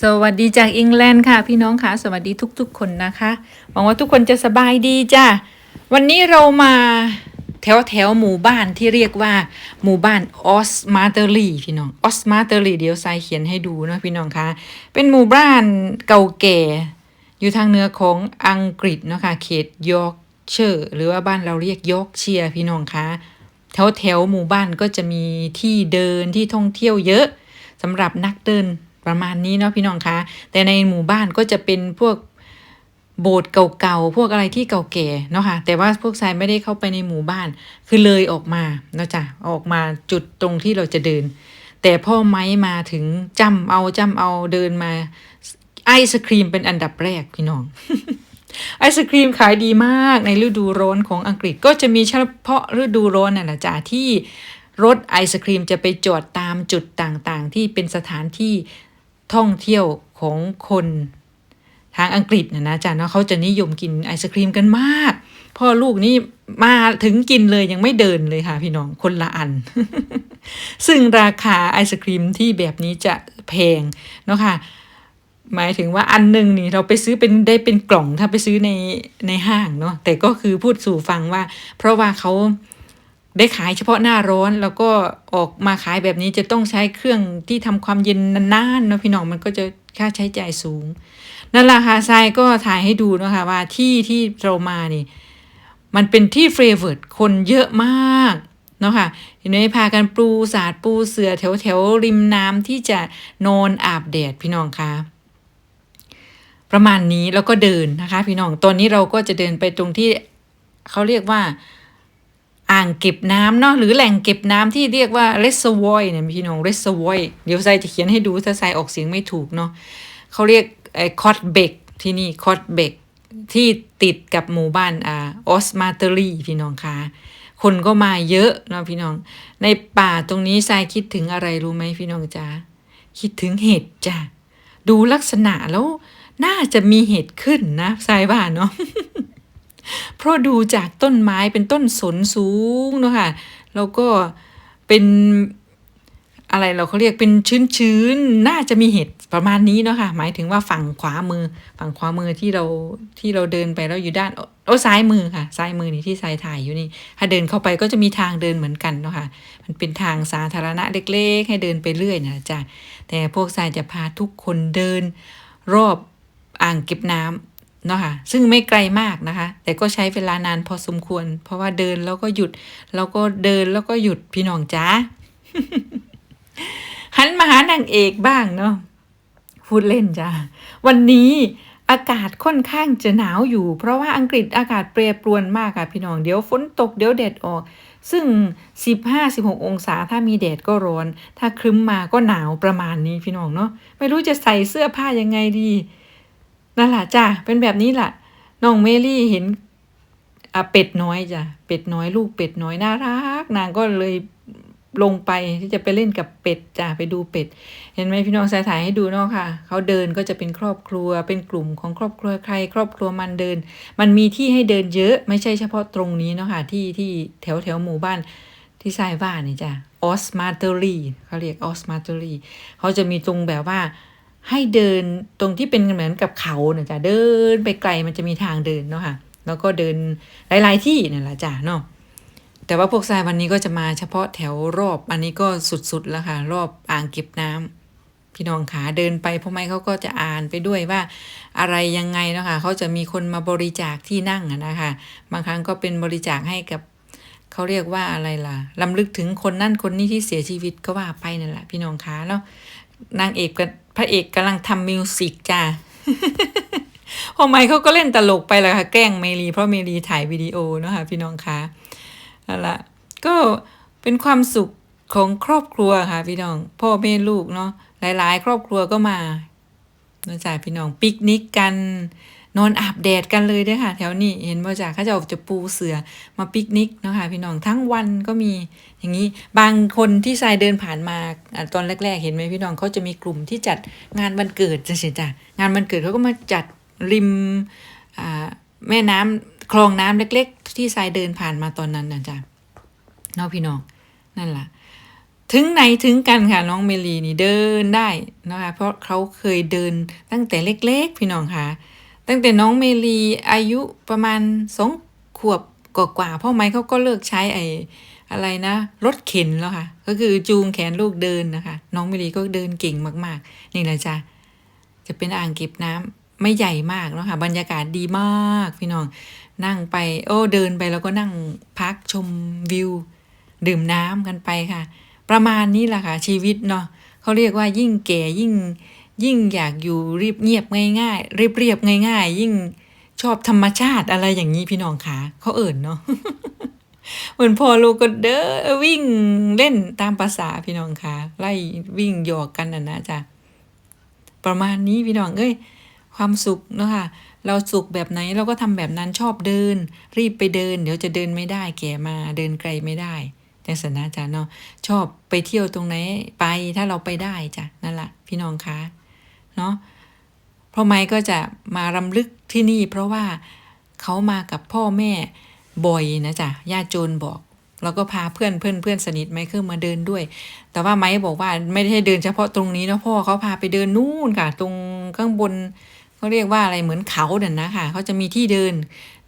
สวัสดีจากอังกฤษค่ะ พี่น้องค่ะ สวัสดีทุกๆ คนนะคะหวังว่าทุกคนจะสบายดีจ้ะวันนี้เรามาแถวแถวหมู่บ้านที่เรียกว่าหมู่บ้านออสมาเตอรีพี่น้องออสมาเตอรีเดี๋ยวทรายเขียนให้ดูนะพี่น้องคะเป็นหมู่บ้านเก่าแก่ อยู่ทางเหนือของอังกฤษเนาะค่ะเขตยอร์กเชอร์หรือว่าบ้านเราเรียกยอร์กเชียร์พี่น้องคะแถวแถวหมู่บ้านก็จะมีที่เดินที่ท่องเที่ยวเยอะสำหรับนักเดิน ประมาณนี้เนาะพี่น้องคะ แต่ในหมู่บ้านก็จะเป็นพวกโบสถ์เก่าๆ พวกอะไรที่เก่าแก่เนาะค่ะ แต่ว่าพวกทรายไม่ได้เข้าไปในหมู่บ้าน คือเลยออกมาเนาะจ้ะออกมาจุดตรงที่เราจะเดิน แต่พ่อไม้มาถึงจำเอาจำเอาเดินมา ไอศครีมเป็นอันดับแรกพี่น้อง ไอศครีมขายดีมากในฤดูร้อนของอังกฤษก็จะมีเฉพาะฤดูร้อนน่ะแหละจ้ะที่รถไอศครีมจะไปจอดตามจุดต่างๆ ที่เป็นสถานที่ ท่องเที่ยวของคนทางอังกฤษนะนะจ๊ะเนาะเขาจะนิยมกินไอศครีมกันมาก พ่อลูกนี่มาถึงกินเลยยังไม่เดินเลยค่ะ พี่น้องคนละอัน ซึ่งราคาไอศครีมที่แบบนี้จะแพงเนาะค่ะหมายถึงว่าอันหนึ่งนี่เราไปซื้อเป็นได้เป็นกล่องถ้าไปซื้อในในห้างเนาะแต่ก็คือพูดสู่ฟังว่า เพราะว่าเขา ได้ขายเฉพาะหน้าร้อน แล้วก็ออกมาขายแบบนี้จะต้องใช้เครื่องที่ทำความเย็นนานๆเนาะพี่น้องมันก็จะค่าใช้จ่ายสูง นั่นแหละค่ะทรายก็ถ่ายให้ดูนะคะว่าที่ที่เรามานี่มันเป็นที่เฟรเวิร์ดคนเยอะมากเนาะค่ะเห็นไหมพากันปูสาดปูเสือแถวแถวๆริมน้ำที่จะนอนอาบแดดพี่น้องคะประมาณนี้แล้วก็เดินนะคะ พี่น้องตอนนี้เราก็จะเดินไปตรงที่เขาเรียกว่า อ่างเก็บน้ำเนาะหรือแหล่งเก็บน้ำที่เรียกว่า reservoir เนี่ยพี่น้อง reservoir เดี๋ยวไซจะเขียนให้ดูถ้าไซออกเสียงไม่ถูกเนาะเขาเรียกไอ้คอตเบกที่นี่คอตเบกที่ติดกับหมู่บ้านอ่าออสมาเตอรี่พี่น้องคะคนก็มาเยอะเนาะพี่น้อง ในป่าตรงนี้ไซคิดถึงอะไรรู้ไหมพี่น้องจ๊ะคิดถึงเห็ดจ้ะดูลักษณะแล้วน่าจะมีเห็ดขึ้นนะทรายว่าเนาะ เพราะดูจากต้นไม้เป็นต้นสนสูงเนาะค่ะแล้วก็เป็นอะไรเราเขาเรียกเป็นชื้นๆ น่าจะมีเห็ดประมาณนี้เนาะค่ะ หมายถึงว่าฝั่งขวามือ ฝั่งขวามือที่เราที่เราเดินไปแล้วอยู่ด้านโอ้ซ้ายมือค่ะ ซ้ายมือนี่ที่ทรายถ่ายอยู่นี่ ถ้าเดินเข้าไปก็จะมีทางเดินเหมือนกันเนาะค่ะ มันเป็นทางสาธารณะเล็ก ๆ ให้เดินไปเรื่อยนะจ๊ะแต่พวกทรายจะพาทุกคนเดินรอบอ่างเก็บน้ำ เนาะค่ะซึ่งไม่ไกลมากนะคะ แต่ก็ใช้เวลานานพอสมควร เพราะว่าเดินแล้วก็หยุด แล้วก็เดินแล้วก็หยุดพี่น้องจ้าหันมาหานางเอกบ้างเนาะพูดเล่นจ้าวันนี้อากาศค่อนข้างจะหนาวอยู่ เพราะว่าอังกฤษอากาศแปรปรวนมากค่ะพี่น้องเดี๋ยวฝนตกเดี๋ยวแดดออก ซึ่ง 15-16 องศาถ้ามีแดดก็ร้อน ถ้าครึ้มมาก็หนาวประมาณนี้พี่น้องเนาะไม่รู้จะใส่เสื้อผ้ายังไงดี นั่นแหละจ้ะเป็นแบบนี้แหละน้องเมลี่เห็นอะเป็ดน้อยจ้ะเป็ดน้อยลูกเป็ดน้อยน่ารัก นางก็เลยลงไปที่จะไปเล่นกับเป็ดจ้ะไปดูเป็ด เห็นไหมพี่น้องสายถ่ายให้ดูเนาะค่ะเขาเดินก็จะเป็นครอบครัวเป็นกลุ่มของครอบครัวใคร ครอบครัวมันเดิน มันมีที่ให้เดินเยอะไม่ใช่เฉพาะตรงนี้เนาะค่ะที่ที่แถวแถวหมู่บ้านที่ทรายว่านี่จ้ะออสมาเตอรีเขาเรียกออสมาเตอรีเขาจะมีตรงแบบว่า ให้เดินตรงที่เป็นเหมือนกับเขาเนี่ยจ้ะเดินไปไกลมันจะมีทางเดินเนาะค่ะ แล้วก็เดินหลาย ๆที่เนี่ยแหละจ้ะเนาะแต่ว่าพวกทรายวันนี้ก็จะมาเฉพาะแถวรอบ อันนี้ก็สุดๆแล้วค่ะ รอบอ่างเก็บน้ำพี่น้องขาเดินไปพ่อไม่เขาก็จะอ่านไปด้วยว่าอะไรยังไงเนาะค่ะเขาจะมีคนมาบริจาคที่นั่งนะคะบางครั้งก็เป็นบริจาคให้กับเขาเรียกว่าอะไรล่ะลำลึกถึงคนนั่นคนนี้ที่เสียชีวิตก็ว่าไปนั่นแหละพี่น้องขาแล้ว นางเอกกับพระเอกกำลังทำมิวสิกจ้าพอไมค์เขาก็เล่นตลกไปแหละค่ะ แกล้งเมลีเพราะเมลีถ่ายวิดีโอเนาะค่ะพี่น้องคะนั่นละก็เป็นความสุขของครอบครัวค่ะพี่น้อง พ่อแม่ลูกเนาะหลาย ๆ ครอบครัวก็มาเนาะจ้าพี่น้องปิกนิกกัน นอนอาบแดดกันเลยด้วยค่ะ แถวนี้เห็นว่าจากเขาจะจะปูเสือมาปิกนิกนะคะพี่น้องทั้งวันก็มีอย่างนี้บางคนที่ทรายเดินผ่านมาตอนแรก ๆ เห็นไหมพี่น้องเขาจะมีกลุ่มที่จัดงานวันเกิดจ้ะจ้ะงานวันเกิดเขาก็มาจัดริมแม่น้ำคลองน้ำเล็ก ๆ ที่ทรายเดินผ่านมาตอนนั้นนะจ้ะเนาะพี่น้องนั่นแหละถึงไหนถึงกันค่ะน้องเมลีนี่เดินได้นะคะเพราะเขาเคยเดินตั้งแต่เล็ก ๆ พี่น้องค่ะ ตั้งแต่น้องเมลีอายุประมาณสองขวบกว่าๆพ่อไม้เขาก็เลิกใช้ไอ้อะไรนะรถเข็นแล้วค่ะ ก็คือจูงแขนลูกเดินนะคะ น้องเมลีก็เดินเก่งมากๆ นี่แหละจ้ะจะเป็นอ่างเก็บน้ำไม่ใหญ่มากเนาะค่ะบรรยากาศดีมากพี่น้องนั่งไป โอ้เดินไปแล้วก็นั่งพักชมวิว ดื่มน้ำกันไปค่ะ ประมาณนี้แหละค่ะชีวิตเนาะเขาเรียกว่ายิ่งแก่ยิ่ง ยิ่งอยากอยู่เรียบเงียบง่ายๆเรียบเรียบง่าย ๆ ยิ่งชอบธรรมชาติอะไรอย่างนี้พี่น้องคะเขาเอิ่นเนาะเหมือนพอลูกก็เด้อวิ่งเล่นตามภาษาพี่น้องคะไล่วิ่งหยอกกันน่ะนะจ๊ะประมาณนี้พี่น้องเอ้ยความสุขเนาะค่ะเราสุขแบบไหนเราก็ทำแบบนั้นชอบเดิน รีบไปเดิน เดี๋ยวจะเดินไม่ได้แก่มาเดินไกลไม่ได้จังสันนะจ๊ะเนาะชอบไปเที่ยวตรงไหนไปถ้าเราไปได้จ้ะนั่นแหละพี่น้องคะ เนาะเพราะไม้ก็จะมารำลึกที่นี่ เพราะว่าเขามากับพ่อแม่บ่อยนะจ๊ะญาติโจรบอก แล้วก็พาเพื่อนเพื่อนเพื่อนสนิทไมเคิลมาเดินด้วย แต่ว่าไม้บอกว่าไม่ได้เดินเฉพาะตรงนี้นะพ่อเขาพาไปเดินนู่นค่ะ ตรงข้างบนเขาเรียกว่าอะไรเหมือนเขาเด่นนะค่ะเขาจะมีที่เดิน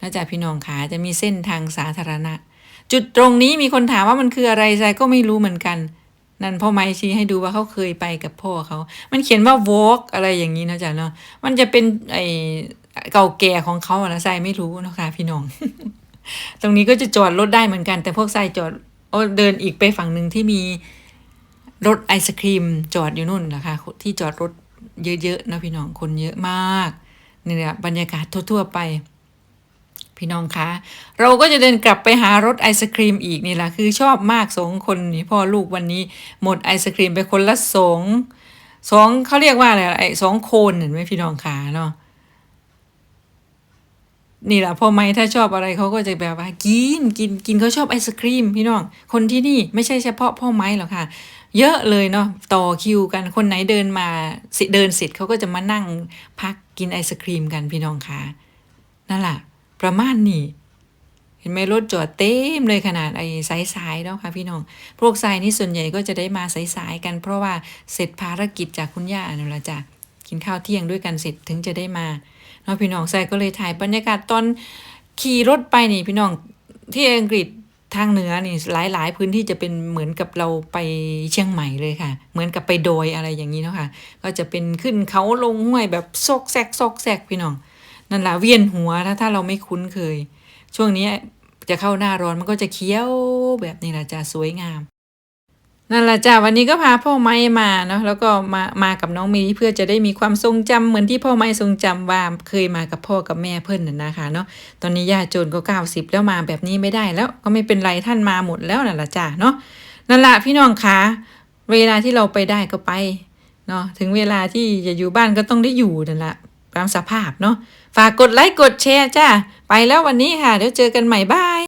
นะจ๊ะพี่น้องขาจะมีเส้นทางสาธารณะ จุดตรงนี้มีคนถามว่ามันคืออะไรใจก็ไม่รู้เหมือนกัน นั่นพ่อไม้ชี้ให้ดูว่าเขาเคยไปกับพ่อเขา มันเขียนว่า walk อะไรอย่างนี้นะจ๊ะเนาะ มันจะเป็นไอเก่าแก่ของเขาอะนะใจไม่รู้นะคะพี่น้อง ตรงนี้ก็จะจอดรถได้เหมือนกัน แต่พวกทรายจอดเดินอีกไปฝั่งหนึ่งที่มีรถไอศครีมจอดอยู่นู่นนะคะ ที่จอดรถเยอะๆนะพี่น้องคนเยอะมากนี่แหละบรรยากาศทั่วๆไป พี่น้องคะ เราก็จะเดินกลับไปหารถไอศครีมอีกนี่แหละคือชอบมากสองคนนี่พ่อลูกวันนี้ หมดไอศครีมไปคนละสองสองเขาเรียกว่าอะไรไอสองโคนเห็นไหมพี่น้องคะเนาะนี่แหละพ่อไม่ถ้าชอบอะไรเขาก็จะแบบว่ากินกินกินเขาชอบไอศครีมพี่น้อง คนที่นี่ไม่ใช่เฉพาะพ่อไม้หรอกค่ะ เยอะเลยเนาะต่อคิวกันคนไหนเดินมาสิเดินเสร็จเขาก็จะมานั่งพักกินไอศครีมกันพี่น้องคะนั่นแหละ ประมาณนี้ เห็นไหมรถจอดเต็มเลยขนาดไอ้สายๆแล้วค่ะพี่น้อง พวกสายนี่ส่วนใหญ่ก็จะได้มาสายๆกัน เพราะว่าเสร็จภารกิจจากคุณย่านั่นแหละจ้ะกินข้าวเที่ยงด้วยกันเสร็จถึงจะได้มาเนาะพี่น้องใส่ก็เลยถ่ายบรรยากาศตอนขี่รถไปนี่พี่น้องที่อังกฤษทางเหนือนี่หลายหลายพื้นที่จะเป็นเหมือนกับเราไปเชียงใหม่เลยค่ะ เหมือนกับไปโดยอะไรอย่างนี้เนาะค่ะก็จะเป็นขึ้นเขาลงห้วยแบบซอกแซกซอกแซกพี่น้อง นั่นแหละเวียนหัวถ้าถ้าเราไม่คุ้นเคย ช่วงนี้จะเข้าหน้าร้อนมันก็จะเคี้ยวแบบนี้แหละจ้ะสวยงามนั่นแหละจ้ะวันนี้ก็พาพ่อไม้มาเนาะแล้วก็มามากับน้องมีเพื่อจะได้มีความทรงจำเหมือนที่พ่อไม้ทรงจำว่าเคยมากับพ่อกับแม่เพิ่อนน่ะนะคะเนาะตอนนี้ย่าโจนก็เก้าสิบแล้วมาแบบนี้ไม่ได้แล้วก็ไม่เป็นไรท่านมาหมดแล้วนั่นแหละจ้ะเนาะนั่นแหละพี่น้องคะเวลาที่เราไปได้ก็ไปเนาะถึงเวลาที่จะอยู่บ้านก็ต้องได้อยู่นั่นแหละตามสภาพเนาะ ฝากกดไลค์กดแชร์จ้า ไปแล้ววันนี้ค่ะ เดี๋ยวเจอกันใหม่บาย